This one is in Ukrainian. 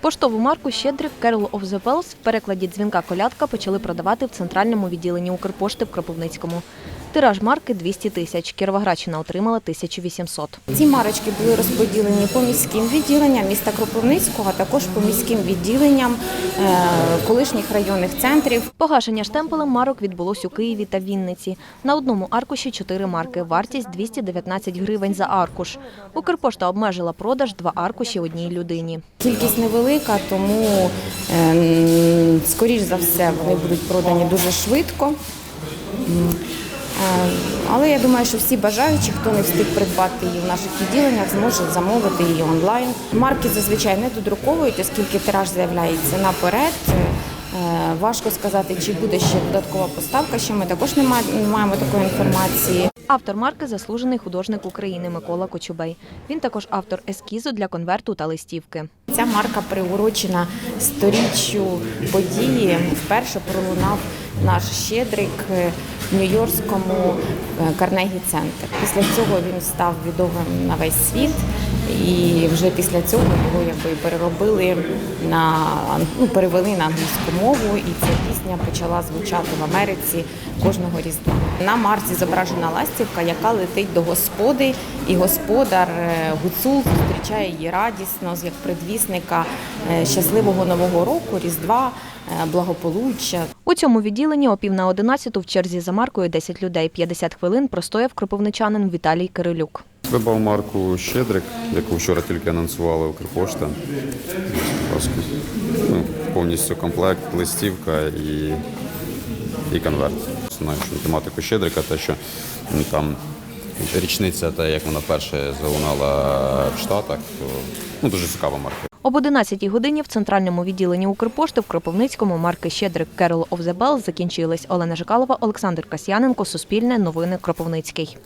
Поштову марку Щедрик Carol of the Bells в перекладі дзвінка колядка почали продавати в центральному відділенні Укрпошти в Кропивницькому. Тираж марки 200 тисяч. Кіровоградщина отримала 1800. Ці марочки були розподілені по міським відділенням міста Кропивницького, а також по міським відділенням е, колишніх районних центрів. Погашення штемпелем марок відбулось у Києві та Вінниці. На одному аркуші чотири марки. Вартість 219 гривень за аркуш. Укрпошта обмежила продаж два аркуші одній людині. Кількість невелика, тому е, скоріш за все вони будуть продані дуже швидко. М, е, Але я думаю, що всі бажаючі, хто не встиг придбати її в наших відділеннях, зможуть замовити її онлайн. Марки зазвичай не додруковують, оскільки тираж з'являється наперед. Е, Важко сказати, чи буде ще додаткова поставка. Ще ми також не маємо такої інформації. Автор марки заслужений художник України Микола Кочубей. Він також автор ескізу для конверту та листівки. Ця марка приурочена сторіччю події. Вперше пролунав наш щедрик в Нью-Йоркському е, Карнегі центр. Після цього він став відомим на весь світ. І вже після цього його якби переробили на ну, перевели на англійську мову, і ця пісня почала звучати в Америці кожного різдва. На марці зображена ластівка, яка летить до господи, і господар е, гуцул зустрічає її радісно, як предвісника е, щасливого нового року, різдва, е, благополуччя. У цьому відділенні о пів на одинадцяту в черзі за маркою 10 людей. 50 хвилин простояв кропивничанин Віталій Кирилюк. Придбав марку Щедрик, яку вчора тільки анонсували Укрпошта. Ну, повністю комплект, листівка і, і конверт. Знаю, що тематику Щедрика, те, що м, там річниця, та як вона вперше залунала в Штатах, то ну, дуже цікава марка. Об 11 годині в центральному відділенні Укрпошти в Кропивницькому марки Щедрик the Bells закінчились. Олена Жикалова, Олександр Касьяненко, Суспільне, Новини Кропивницький.